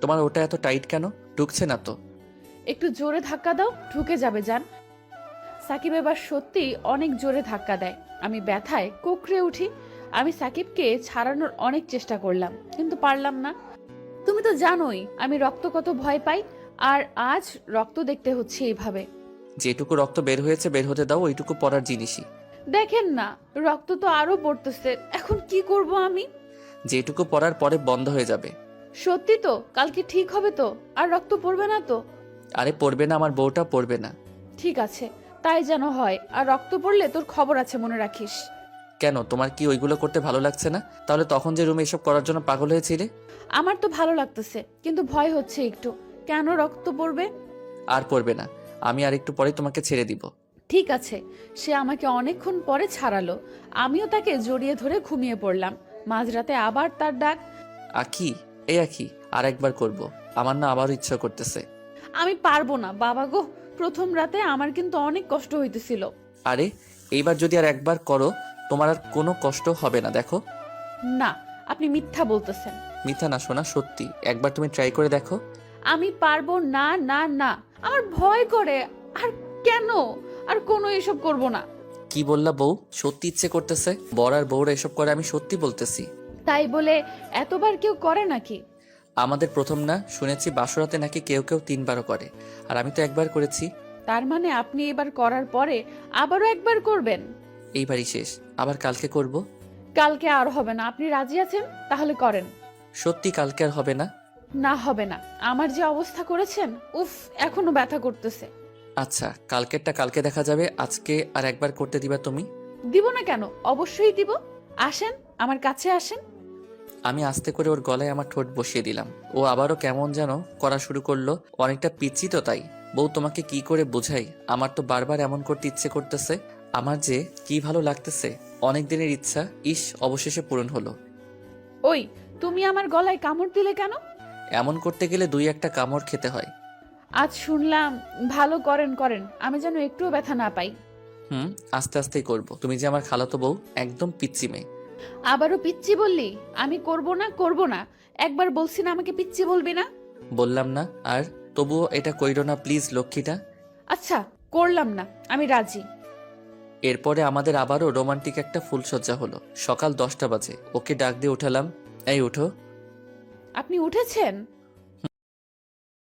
তোমার ওটা এত টাইট কেন? ঢুকছে না তো। একটু জোরে ধাক্কা দাও ঢুকে যাবে যান সাকিব এবার সত্যি অনেক জোরে ধাক্কা দেয়। আমি ব্যথায় কোকড়ে উঠি। আমি সাকিবকে ছাড়ানোর অনেক চেষ্টা করলাম কিন্তু পারলাম না। তুমি তো জানোই আমি রক্ত কত ভয় পাই আর আজ রক্ত দেখতে হচ্ছে এইভাবে যেটুকু রক্ত বের হয়েছে বের হতে দাও ওইটুকু পড়ার জিনিসই। দেখেন না রক্ত তো আরও পড়তেছে এখন কি করব আমি? যেটুকু পড়ার পরে বন্ধ হয়ে যাবে। সত্যি তো কালকে ঠিক হবে তো আর রক্ত পড়বে না তো? আরে পড়বে না আমার বউটা পড়বে না। ঠিক আছে তাই যেন হয় আর রক্ত পড়লে তোর খবর আছে মনে রাখিস। কেন তোমার কি ওইগুলো করতে ভালো লাগছে না? তাহলে তখন যে রুমে এসব করার জন্য পাগল হয়েছিলে? আমার তো ভালো লাগতেছে কিন্তু ভয় হচ্ছে একটু। কেন রক্ত পড়বে? আর পড়বে না আমি আর একটু পরেই তোমাকে ছেড়ে দিব। ঠিক আছে সে আমাকে অনেকক্ষণ পরে ছাড়ালো। আমিও তাকে জড়িয়ে ধরে ঘুমিয়ে পড়লাম। মাঝরাতে আবার তার ডাক আখি এই আখি আর একবার করব। আমার না আবারও ইচ্ছা করতেছে। আমি পারব না বাবা গো। প্রথম রাতে আমার কিন্তু অনেক কষ্ট হইতেছিল। আরে এইবার যদি আর একবার করো তোমার আর কোনো কষ্ট হবে না দেখো। না আপনি মিথ্যা বলতেছেন। মিথ্যা না শোনা সত্যি। একবার তুমি ট্রাই করে দেখো। আমি পারব না না না। আমার ভয় করে। আর কেন? আর কোনো এসব করব না। কি বললা বউ? সত্যি ইচ্ছে করতেছে? বর আর বউরা এসব করে আমি সত্যি বলতেছি। তাই বলে এতবার কেউ করে নাকি? আমাদের প্রথম না শুনেছি বাসরাতে নাকি কেউ কেউ তিনবারও করে। আর আমি তো একবার করেছি। তার মানে আপনি এবার করার পরে আবারও একবার করবেন? এইবারই শেষ। আবার কালকে করব? কালকে আর হবে না। আপনি রাজি আছেন? তাহলে করেন। সত্যি কালকে আর হবে না? না হবে না। আমার যে অবস্থা করেছেন উফ এখনও ব্যথা করতেছে। আচ্ছা কালকেরটা কালকে দেখা যাবে। আজকে আর একবার করতে দিবা তুমি? দিব না কেন? অবশ্যই দিব। আসেন আমার কাছে আসেন। আমি আস্তে করে ওর গলায় আমার ঠোঁট বসিয়ে দিলাম। ও আবারও কেমন যেন করা শুরু করল। অনেকটা পিচ্ছি তো তাই। বউ তোমাকে কি করে বোঝাই আমার তো বারবার এমন করতে ইচ্ছে করতেছে। আমার যে কি ভালো লাগতেছে। অনেক দিনের ইচ্ছা ইস অবশেষে পূরণ হলো। ওই তুমি আমার গলায় কামড় দিলে কেন? এমন করতে গেলে দুই একটা কামড় খেতে হয়। আজ শুনলাম ভালো করেন করেন। আমি যেন একটুও ব্যথা না পাই। হুম আস্তে আস্তেই করব। তুমি যে আমার খালাতো বউ একদম পিচ্ছি মেয়ে। আবারও পিচ্ছি বললি? আমি করব না করব না। একবার বলছি না আমাকে পিচ্ছি বলবি না? বললাম না আর তবুও এটা কইরো না প্লিজ লক্ষ্মীটা। আচ্ছা করলাম না আমি রাজি। এরপরে আমাদের আবারও রোমান্টিক একটা ফুলসজ্জা হলো। সকাল দশটা বাজে ওকে ডাক দিয়ে উঠালাম। এই উঠো। আপনি উঠেছেন?